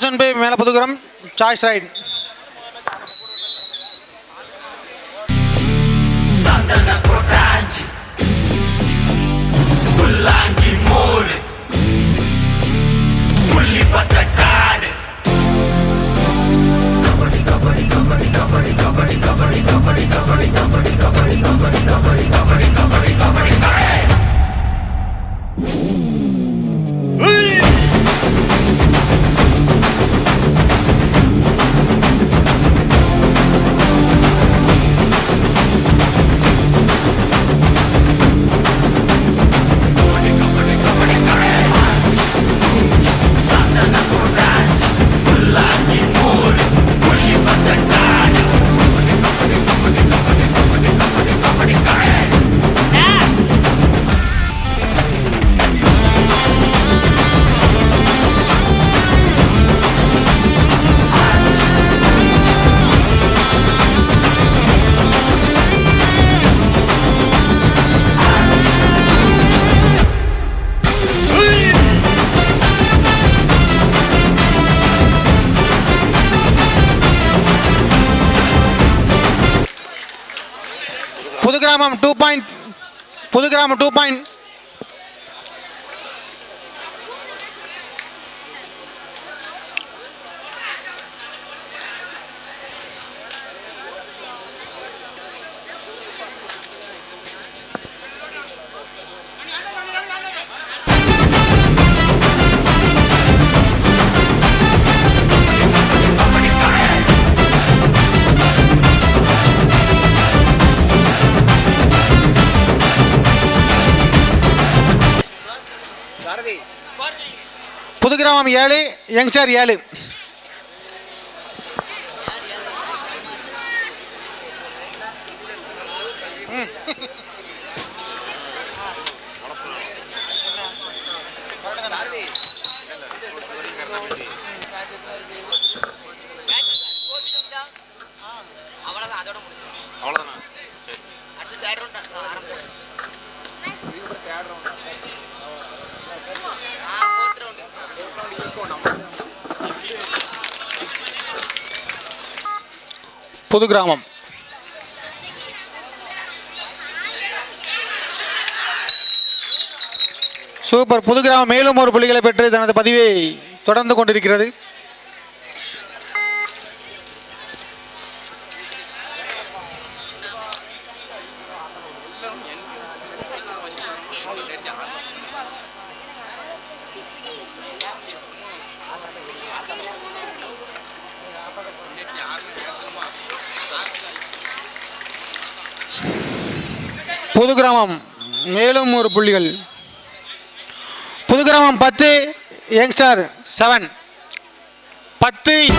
Toss one by மேலே புதுக்குறம் choice right Santhana Kottai Pudukiramam two point Pudukiramam two point ஏழு youngster ஏழு. அவ்வளோதான் புது கிராமம் சூப்பர். புது கிராமம் மேலும் ஒரு புள்ளிகளை பெற்று தனது பதிவை தொடர்ந்து கொண்டிருக்கிறது. புது கிராமம் மேலும் ஒரு புள்ளிகள். புது கிராமம் பத்து யங்ஸ்டர் செவன். பத்து.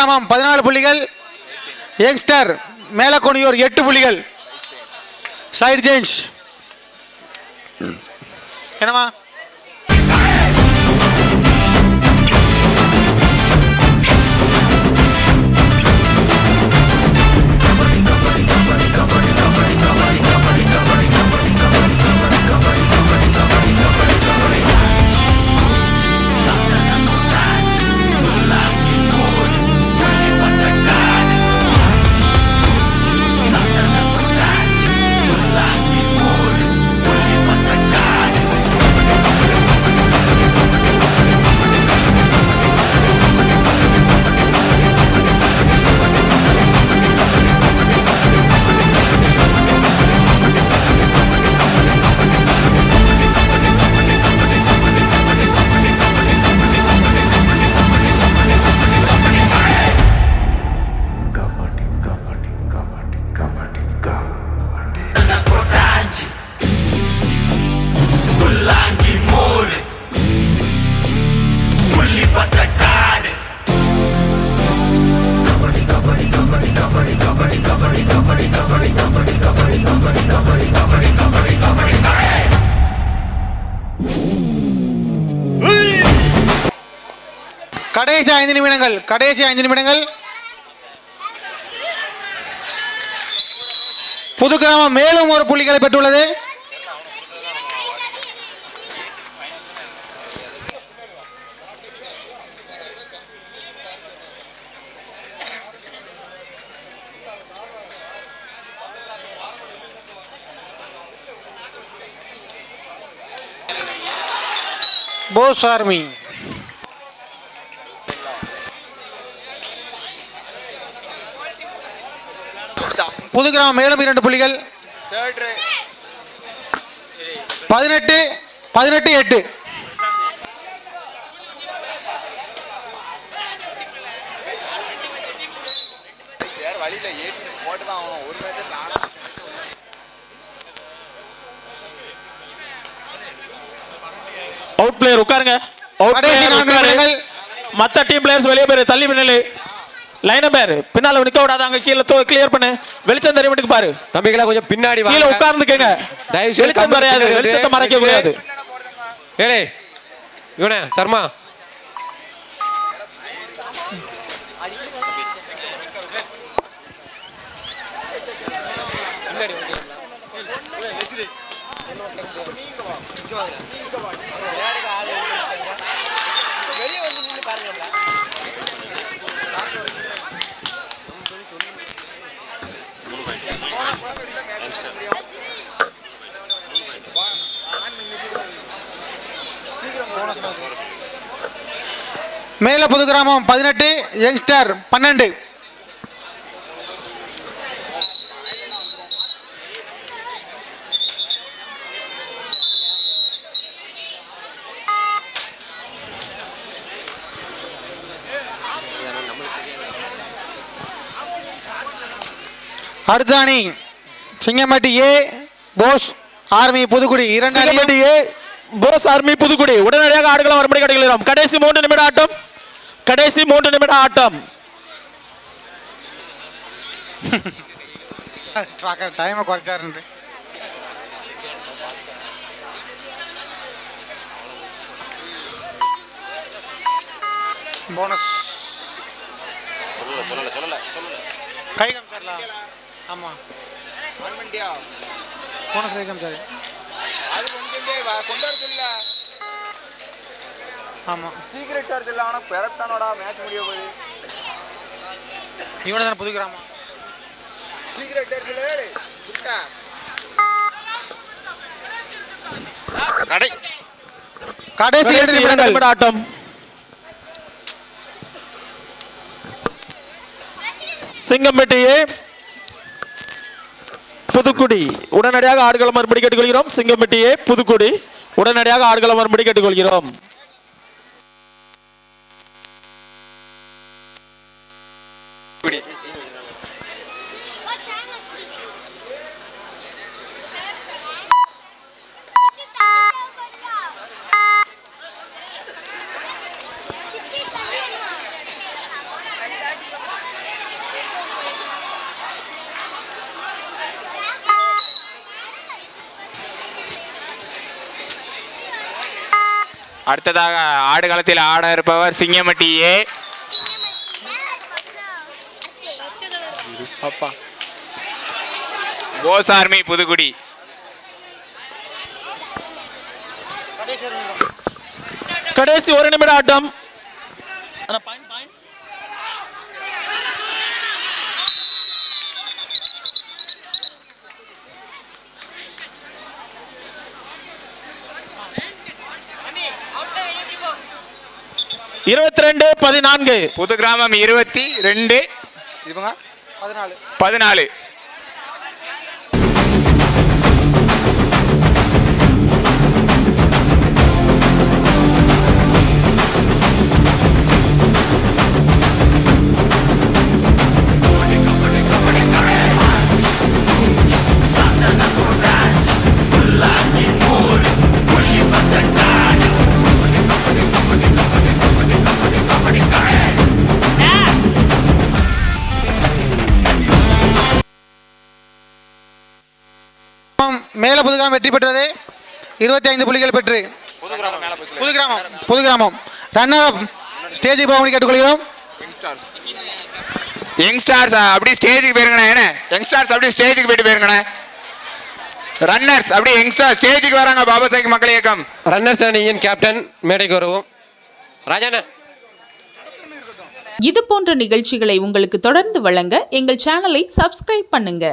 கிராமம் பதினாலு புள்ளிகள் யங்ஸ்டர் மேலக்கோணியூர் எட்டு புள்ளிகள். சைடு சேஞ்ச் என்னம்மா? ஐந்து நிமிடங்கள். கடைசி ஐந்து நிமிடங்கள். புது கிராமம் மேலும் ஒரு புள்ளிகளை பெற்றுள்ளது. போஸ் ஆர்மி. புது கிராமம் மேலும் இரண்டு புள்ளிகள். பதினெட்டு பதினெட்டு எட்டு. அவுட் பிளேயர் உட்காருங்க. Out player. மத்த டீம் பிளேயர்ஸ் வெளியே போயிரு. தள்ளி பின்னலு லைன பேர் பின்னால நிக்க விடாத அங்க கீழ தோ கிளியர் பண்ணு வெளிச்சம் தெரிய மட்டுக்கு பாரு தம்பிகளா கொஞ்சம் பின்னாடி கீழ உட்கார்ந்துக்கங்க தயவு வெளிச்சம் பின்னாடி வெளிச்சத்தை வந்து மறைக்க கூடாது ஏலே இவனே சர்மா மேல புது கிராமம் பதினெட்டு யங்ஸ்டர் பன்னெண்டு. அடுத்த அணி. Singampatti A Bose army Pudukkudi. இரண்டு ஏ போஸ் ஆர்மி புதுக்குடி. உடனடியாக ஆடுகளம் வரும்படி கேட்டுக்கிறோம் கடைசி மூன்று நிமிட ஆட்டம். கடைசி மூன்று நிமிட ஆட்டம். டைமை குறைச்சாருண்டு போனஸ் கை காமிச்சார்லா? ஆமாம் ஒன் மண்டியா ஆட்டம் சிங்கம்பட்டியே புதுக்குடி. உடனடியாக ஆடுகளம் மறுபடி கேட்டுக்கொள்கிறோம். சிங்கம்பட்டியே புதுக்குடி. உடனடியாக ஆடுகளம் மறுபடி கேட்டுக்கொள்கிறோம். அடுத்ததாக ஆடுகளத்தில் ஆட இருப்பவர் சிங்கமட்டி ஏ அப்பா. போஸ் ஆர்மி புதுக்குடி. கடைசி ஒரு நிமிட ஆட்டம். அண்ணா, இருபத்தி ரெண்டு பதினான்கு. புது கிராமம் இருபத்தி ரெண்டு. இவங்க பதினாலு. பதினாலு. மேல புதுகிராமம் வெற்றி பெற்றது. இருபத்தி ஐந்து புள்ளிகள் பெற்று. புது கிராமம் புது கிராமம் ரன்னர் ஸ்டேஜுக்கு போக கேட்டுக்கொள்கிறோம் யங்ஸ்டார்ஸ் அப்படி ஸ்டேஜுக்கு போயிருங்கண்ணே என்ன? யங்ஸ்டார்ஸ் அப்படி ஸ்டேஜுக்கு போயிட்டு போயிருங்கண்ணே. ரன்னர்ஸ் அப்படி யங்ஸ்டார் ஸ்டேஜுக்கு வராங்க பாபா சாஹிப் மக்கள் இயக்கம். ரன்னர்ஸ் அணியின் கேப்டன் மேடைக்கு வருவோம். ராஜாண்ணா. இது போன்ற நிகழ்ச்சிகளை உங்களுக்கு தொடர்ந்து வழங்க எங்கள் சேனலை சப்ஸ்கிரைப் பண்ணுங்க.